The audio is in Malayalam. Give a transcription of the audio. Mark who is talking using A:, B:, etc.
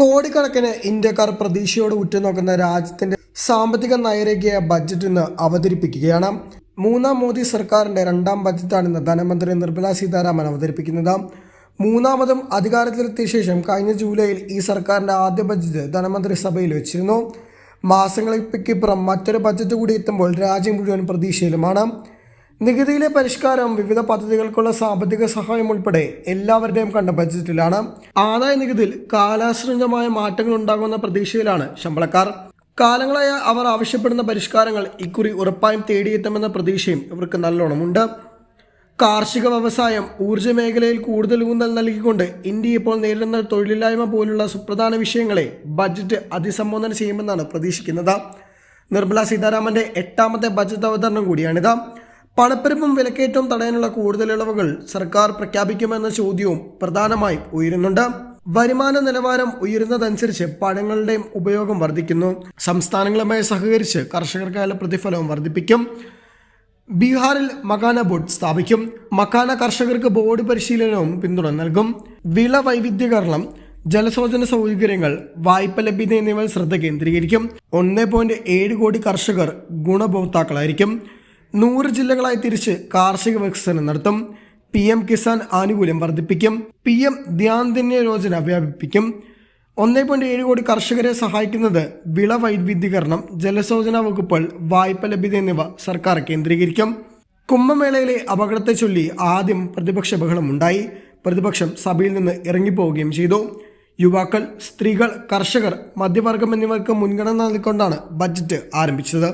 A: കോടിക്കണക്കിന് ഇന്ത്യക്കാർ പ്രതീക്ഷയോട് ഉറ്റുനോക്കുന്ന രാജ്യത്തിന്റെ സാമ്പത്തിക നയരേഖയ ബജറ്റ് ഇന്ന് അവതരിപ്പിക്കുകയാണ്. മൂന്നാം മോദി സർക്കാരിന്റെ രണ്ടാം ബജറ്റാണ് ഇന്ന് ധനമന്ത്രി നിർമ്മല സീതാരാമൻ അവതരിപ്പിക്കുന്നത്. മൂന്നാമതും അധികാരത്തിലെത്തിയ ശേഷം കഴിഞ്ഞ ജൂലൈയിൽ ഈ സർക്കാരിന്റെ ആദ്യ ബജറ്റ് ധനമന്ത്രി സഭയിൽ വെച്ചിരുന്നു. മാസങ്ങൾക്കിപ്പുറം മറ്റൊരു ബജറ്റ് കൂടി എത്തുമ്പോൾ രാജ്യം മുഴുവൻ പ്രതീക്ഷയിലുമാണ്. നികുതിയിലെ പരിഷ്കാരം വിവിധ പദ്ധതികൾക്കുള്ള സാമ്പത്തിക സഹായം ഉൾപ്പെടെ എല്ലാവരുടെയും കണ്ട ബജറ്റിലാണ് ആദായ നികുതിയിൽ കാലാശ്രിതമായ മാറ്റങ്ങൾ ഉണ്ടാകുമെന്ന പ്രതീക്ഷയിലാണ് ശമ്പളക്കാർ. കാലങ്ങളായ അവർ ആവശ്യപ്പെടുന്ന പരിഷ്കാരങ്ങൾ ഇക്കുറി ഉറപ്പായും തേടിയെത്തുമെന്ന പ്രതീക്ഷയും ഇവർക്ക് നല്ലോണമുണ്ട്. കാർഷിക വ്യവസായം ഊർജ മേഖലയിൽ കൂടുതൽ ഊന്നൽ നൽകിക്കൊണ്ട് ഇന്ത്യ ഇപ്പോൾ നേരിടുന്ന തൊഴിലില്ലായ്മ പോലുള്ള സുപ്രധാന വിഷയങ്ങളെ ബജറ്റ് അതിസംബോധന ചെയ്യുമെന്നാണ് പ്രതീക്ഷിക്കുന്നത്. നിർമ്മല സീതാരാമന്റെ എട്ടാമത്തെ ബജറ്റ് അവതരണം കൂടിയാണിത്. പണപ്പെരുപ്പും വിലക്കയറ്റവും തടയാനുള്ള കൂടുതൽ ഇളവുകൾ സർക്കാർ പ്രഖ്യാപിക്കുമെന്ന ചോദ്യവും പ്രധാനമായും ഉയരുന്നുണ്ട്. വരുമാന നിലവാരം ഉയരുന്നതനുസരിച്ച് പഴങ്ങളുടെയും ഉപയോഗം വർദ്ധിക്കുന്നു. സംസ്ഥാനങ്ങളുമായി സഹകരിച്ച് കർഷകർക്കായുള്ള പ്രതിഫലവും വർദ്ധിപ്പിക്കും. ബീഹാറിൽ മക്കാന ബോർഡ് സ്ഥാപിക്കും. മക്കാന കർഷകർക്ക് ബോർഡ് പരിശീലനവും പിന്തുണ നൽകും. വിള വൈവിധ്യകരണം ജലസേചന സൗകര്യങ്ങൾ വായ്പ ലഭ്യത എന്നിവയിൽ ശ്രദ്ധ കേന്ദ്രീകരിക്കും. ഒന്ന് പോയിന്റ് ഏഴ് കോടി കർഷകർ ഗുണഭോക്താക്കളായിരിക്കും. നൂറ് ജില്ലകളായി തിരിച്ച് കാർഷിക വികസനം നടത്തും. പി എം കിസാൻ ആനുകൂല്യം വർദ്ധിപ്പിക്കും. പി എം ധ്യാൻ ധന്യ യോജന വ്യാപിപ്പിക്കും. ഒന്നേ പോയിന്റ് ഏഴ് കോടി കർഷകരെ സഹായിക്കുന്നത് വിള വൈവിധ്യീകരണം ജലസേചന വകുപ്പുകൾ വായ്പ ലഭ്യത എന്നിവ സർക്കാർ കേന്ദ്രീകരിക്കും. കുംഭമേളയിലെ അപകടത്തെ ചൊല്ലി ആദ്യം പ്രതിപക്ഷ ബഹളമുണ്ടായി പ്രതിപക്ഷം സഭയിൽ നിന്ന് ഇറങ്ങിപ്പോവുകയും ചെയ്തു. യുവാക്കൾ സ്ത്രീകൾ കർഷകർ മധ്യവർഗം എന്നിവർക്ക് മുൻഗണന നൽകിക്കൊണ്ടാണ് ബജറ്റ് ആരംഭിച്ചത്.